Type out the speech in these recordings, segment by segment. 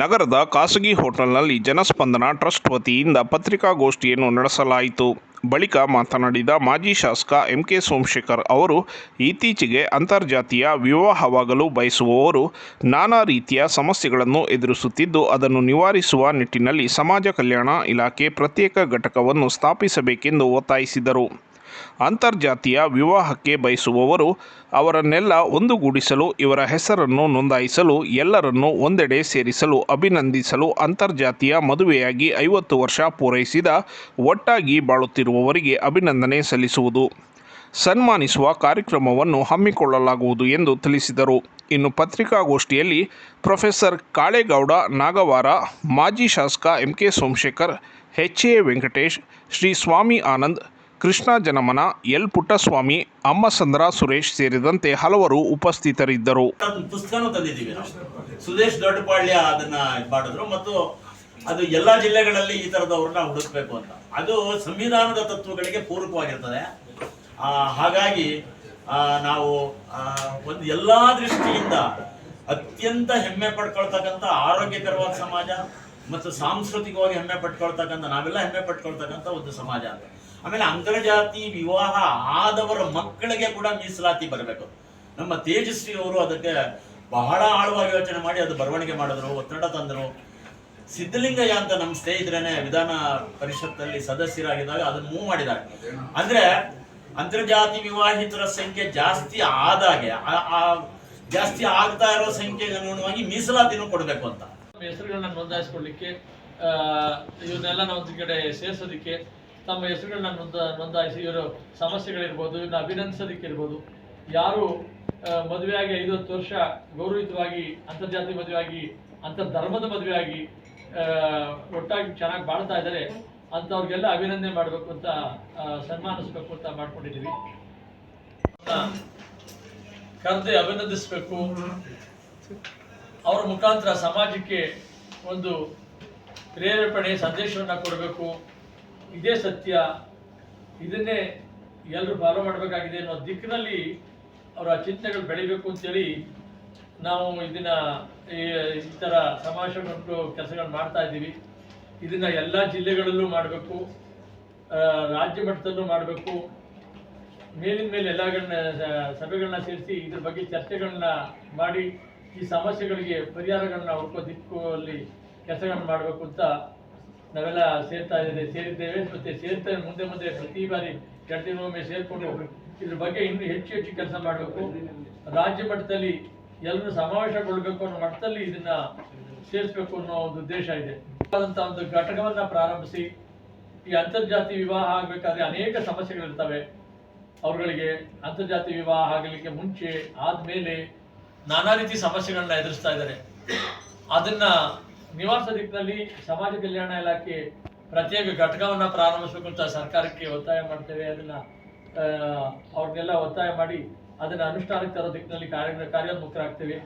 ನಗರದ ಖಾಸಗಿ ಹೋಟೆಲ್ನಲ್ಲಿ ಜನಸ್ಪಂದನ ಟ್ರಸ್ಟ್ ವತಿಯಿಂದ ಪತ್ರಿಕಾಗೋಷ್ಠಿಯನ್ನು ನಡೆಸಲಾಯಿತು. ಬಳಿಕ ಮಾತನಾಡಿದ ಮಾಜಿ ಶಾಸಕ ಎಂ ಕೆ ಸೋಮಶೇಖರ್ ಅವರು, ಇತ್ತೀಚೆಗೆ ಅಂತರ್ಜಾತೀಯ ವಿವಾಹವಾಗಲು ಬಯಸುವವರು ನಾನಾ ರೀತಿಯ ಸಮಸ್ಯೆಗಳನ್ನು ಎದುರಿಸುತ್ತಿದ್ದು, ಅದನ್ನು ನಿವಾರಿಸುವ ನಿಟ್ಟಿನಲ್ಲಿ ಸಮಾಜ ಕಲ್ಯಾಣ ಇಲಾಖೆ ಪ್ರತ್ಯೇಕ ಘಟಕವನ್ನು ಸ್ಥಾಪಿಸಬೇಕೆಂದು ಒತ್ತಾಯಿಸಿದರು. ಅಂತರ್ಜಾತೀಯ ವಿವಾಹಕ್ಕೆ ಬಯಸುವವರು ಅವರನ್ನೆಲ್ಲ ಒಂದುಗೂಡಿಸಲು, ಇವರ ಹೆಸರನ್ನು ನೋಂದಾಯಿಸಲು, ಎಲ್ಲರನ್ನೂ ಒಂದೆಡೆ ಸೇರಿಸಲು, ಅಭಿನಂದಿಸಲು ಅಂತರ್ಜಾತಿಯ ಮದುವೆಯಾಗಿ ಐವತ್ತು ವರ್ಷ ಪೂರೈಸಿದ ಒಟ್ಟಾಗಿ ಬಾಳುತ್ತಿರುವವರಿಗೆ ಅಭಿನಂದನೆ ಸಲ್ಲಿಸುವುದು. ಸನ್ಮಾನಿಸುವ ಕಾರ್ಯಕ್ರಮವನ್ನು ಹಮ್ಮಿಕೊಳ್ಳಲಾಗುವುದು ಎಂದು ತಿಳಿಸಿದರು. ಇನ್ನು ಪತ್ರಿಕಾಗೋಷ್ಠಿಯಲ್ಲಿ ಪ್ರೊಫೆಸರ್ ಕಾಳೇಗೌಡ, ನಾಗವಾರ, ಮಾಜಿ ಶಾಸಕ M K Somashekar, H A Venkatesh, Shri Swami Anand Krishna Janamana, L Puttaswamy Ammasandra Suresh ಸೇರಿದಂತೆ ಹಲವರು ಉಪಸ್ಥಿತರಿದ್ದರು. ಪುಸ್ತಕನೂ ತಂದಿದ್ದೀವಿ ಸುದೇಶ್ ದೊಡ್ಡಪಾಳ್ಯ ಅದನ್ನ ಮಾಡಿದ್ರು ಮತ್ತು ಅದು ಎಲ್ಲಾ ಜಿಲ್ಲೆಗಳಲ್ಲಿ ಈ ತರದವ್ರನ್ನ ಹುಡುಕ್ಬೇಕು ಅಂತ. ಅದು ಸಂವಿಧಾನದ ತತ್ವಗಳಿಗೆ ಪೂರಕವಾಗಿರ್ತದೆ. ಹಾಗಾಗಿ ನಾವು ಒಂದು ಎಲ್ಲಾ ದೃಷ್ಟಿಯಿಂದ ಅತ್ಯಂತ ಹೆಮ್ಮೆ ಪಡ್ಕೊಳ್ತಕ್ಕಂಥ ಆರೋಗ್ಯಕರವಾದ ಸಮಾಜ ಮತ್ತು ಸಾಂಸ್ಕೃತಿಕವಾಗಿ ಹೆಮ್ಮೆ ಪಟ್ಕೊಳ್ತಕ್ಕಂಥ ನಾವೆಲ್ಲ ಹೆಮ್ಮೆ ಪಟ್ಕೊಳ್ತಕ್ಕಂಥ ಒಂದು ಸಮಾಜ ಅಂತ. ಆಮೇಲೆ ಅಂತರ್ಜಾತಿ ವಿವಾಹ ಆದವರ ಮಕ್ಕಳಿಗೆ ಕೂಡ ಮೀಸಲಾತಿ ಬರಬೇಕು. ನಮ್ಮ ತೇಜಸ್ವಿ ಅವರು ಅದಕ್ಕೆ ಬಹಳ ಆಳವಾಗಿ ಯೋಚನೆ ಮಾಡಿ ಅದು ಬರವಣಿಗೆ ಮಾಡಿದ್ರು, ಒತ್ತಡ ತಂದರು. ಸಿದ್ಧಲಿಂಗಯ್ಯ ಅಂತ ನಮ್ಮ ಸ್ನೇಹಿತರೇನೆ ವಿಧಾನ ಪರಿಷತ್ತಲ್ಲಿ ಸದಸ್ಯರಾಗಿದ್ದಾಗ ಅದನ್ನು ಮೂವ್ ಮಾಡಿದ್ದಾರೆ. ಅಂದ್ರೆ ಅಂತರ್ಜಾತಿ ವಿವಾಹಿತರ ಸಂಖ್ಯೆ ಜಾಸ್ತಿ ಆದಾಗೆ ಜಾಸ್ತಿ ಆಗ್ತಾ ಇರೋ ಸಂಖ್ಯೆಗೆ ಅನುಗುಣವಾಗಿ ಮೀಸಲಾತಿನೂ ಕೊಡಬೇಕು ಅಂತ. ಹೆಸರುಗಳನ್ನ ನೋಂದಾಯಿಸ್ಕೊಳ್ಳಿಕ್ಕೆ ಇವನ್ನೆಲ್ಲ ನಾವು ಕಡೆ ಸೇರಿಸೋದಕ್ಕೆ ತಮ್ಮ ಹೆಸರುಗಳನ್ನ ನೋಂದ, ನೋಂದಾಯಿಸಿ, ಇವರು ಸಮಸ್ಯೆಗಳಿರ್ಬೋದು ಇವನ್ನ ಅಭಿನಂದಿಸೋದಕ್ಕೆ ಇರ್ಬೋದು ಯಾರು ಮದುವೆಯಾಗಿ ಐದತ್ತು ವರ್ಷ ಗೌರವಿತವಾಗಿ ಅಂತರ್ಜಾತಿ ಮದುವೆಯಾಗಿ, ಅಂತರ್ಧರ್ಮದ ಮದುವೆಯಾಗಿ ಒಟ್ಟಾಗಿ ಚೆನ್ನಾಗಿ ಬಾಳ್ತಾ ಇದ್ದಾರೆ ಅಂಥವ್ರಿಗೆಲ್ಲ ಅಭಿನಂದನೆ ಮಾಡಬೇಕು ಅಂತ ಸನ್ಮಾನಿಸ್ಬೇಕು ಅಂತ ಮಾಡ್ಕೊಂಡಿದ್ದೀವಿ. ಕರೆದೇ ಅಭಿನಂದಿಸಬೇಕು. ಅವರ ಮುಖಾಂತರ ಸಮಾಜಕ್ಕೆ ಒಂದು ಪ್ರೇರೇಪಣೆ, ಸಂದೇಶವನ್ನು ಕೊಡಬೇಕು. ಇದೇ ಸತ್ಯ. ಇದನ್ನೇ ಎಲ್ಲರೂ ಫಾಲೋ ಮಾಡಬೇಕಾಗಿದೆ ಅನ್ನೋ ದಿಕ್ಕಿನಲ್ಲಿ ಅವರ ಚಿಂತನೆಗಳು ಬೆಳಿಬೇಕು ಅಂತೇಳಿ ನಾವು ಇದನ್ನ ಈ ಥರ ಥರ ಮತ್ತು ಕೆಲಸಗಳನ್ನು ಮಾಡ್ತಾ ಇದ್ದೀವಿ. ಇದನ್ನ ಎಲ್ಲ ಜಿಲ್ಲೆಗಳಲ್ಲೂ ಮಾಡಬೇಕು ರಾಜ್ಯ ಮಟ್ಟದಲ್ಲೂ ಮಾಡಬೇಕು. ಮೇಲಿನ ಮೇಲೆ ಎಲ್ಲಗಳನ್ನ ಸಭೆಗಳನ್ನ ಸೇರಿಸಿ ಇದ್ರ ಬಗ್ಗೆ ಚರ್ಚೆಗಳನ್ನ ಮಾಡಿ ಈ ಸಮಸ್ಯೆಗಳಿಗೆ ಪರಿಹಾರಗಳನ್ನ ಹುಡುಕೋ ದಿಕ್ಕಲ್ಲಿ ಕೆಲಸಗಳನ್ನ ಮಾಡಬೇಕು ಅಂತ ನಾವೆಲ್ಲ ಸೇರ್ತಾ ಇದ್ದೇವೆ, ಸೇರಿದ್ದೇವೆ. ಮತ್ತೆ ಸೇರ್ತಾ ಮುಂದೆ ಮುಂದೆ ಪ್ರತಿ ಬಾರಿ ಎರಡು ಸೇರಿಕೊಂಡು ಇದ್ರ ಬಗ್ಗೆ ಇನ್ನೂ ಹೆಚ್ಚು ಹೆಚ್ಚು ಕೆಲಸ ಮಾಡಬೇಕು. ರಾಜ್ಯ ಮಟ್ಟದಲ್ಲಿ ಎಲ್ಲರೂ ಸಮಾವೇಶಗೊಳ್ಬೇಕು ಅನ್ನೋ ಮಟ್ಟದಲ್ಲಿ ಇದನ್ನ ಸೇರಿಸ್ಬೇಕು ಅನ್ನೋ ಒಂದು ಉದ್ದೇಶ ಇದೆ. ಒಂದು ಘಟಕವನ್ನ ಪ್ರಾರಂಭಿಸಿ, ಈ ಅಂತರ್ಜಾತಿ ವಿವಾಹ ಆಗ್ಬೇಕಾದ್ರೆ ಅನೇಕ ಸಮಸ್ಯೆಗಳಿರ್ತವೆ. ಅವರುಗಳಿಗೆ ಅಂತರ್ಜಾತಿ ವಿವಾಹ ಆಗಲಿಕ್ಕೆ ಮುಂಚೆ ಆದ್ಮೇಲೆ ನಾನಾ ರೀತಿ ಸಮಸ್ಯೆಗಳನ್ನ ಎದುರಿಸ್ತಾ ಇದ್ದಾರೆ. ಅದನ್ನ ನಿವಾರಿಸೋ ದಿಕ್ಕಿನಲ್ಲಿ ಸಮಾಜ ಕಲ್ಯಾಣ ಇಲಾಖೆ ಪ್ರತ್ಯೇಕ ಘಟಕವನ್ನ ಪ್ರಾರಂಭಿಸಬೇಕಂತ ಸರ್ಕಾರಕ್ಕೆ ಒತ್ತಾಯ ಮಾಡ್ತೇವೆ. ಅದನ್ನ ಅವ್ರನ್ನೆಲ್ಲ ಒತ್ತಾಯ ಮಾಡಿ ಅದನ್ನ ಅನುಷ್ಠಾನಕ್ಕೆ ತರೋ ದಿಕ್ಕಿನಲ್ಲಿ ಕಾರ್ಯ, ಕಾರ್ಯೋನ್ಮುಖರಾಗ್ತೇವೆ.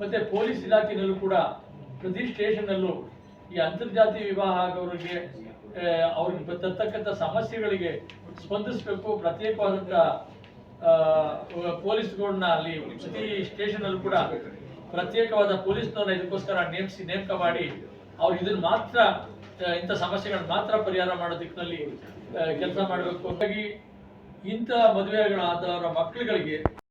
ಮತ್ತೆ ಪೊಲೀಸ್ ಇಲಾಖೆಯಲ್ಲೂ ಕೂಡ ಪ್ರತಿ ಸ್ಟೇಷನ್ನಲ್ಲೂ ಈ ಅಂತರ್ಜಾತಿ ವಿವಾಹ ಆಗೋರಿಗೆ ಅವ್ರಿಗೆ ಬರ್ತಕ್ಕಂಥ ಸಮಸ್ಯೆಗಳಿಗೆ ಸ್ಪಂದಿಸಬೇಕು. ಪ್ರತ್ಯೇಕವಾದಂಥ ಪೊಲೀಸ್ಗಳನ್ನ ಅಲ್ಲಿ ಪ್ರತಿ ಸ್ಟೇಷನಲ್ಲೂ ಕೂಡ ಪ್ರತ್ಯೇಕವಾದ ಪೊಲೀಸ್ನವ್ರನ್ನ ಇದಕ್ಕೋಸ್ಕರ ನೇಮಿಸಿ, ನೇಮಕ ಮಾಡಿ ಅವ್ರು ಇದನ್ನ ಮಾತ್ರ ಇಂಥ ಸಮಸ್ಯೆಗಳನ್ನ ಮಾತ್ರ ಪರಿಹಾರ ಮಾಡೋ ದಿಕ್ಕಿನಲ್ಲಿ ಕೆಲಸ ಮಾಡಬೇಕು. ಹಾಗಾಗಿ ಇಂಥ ಮದುವೆಗಳಾದವರ ಮಕ್ಕಳುಗಳಿಗೆ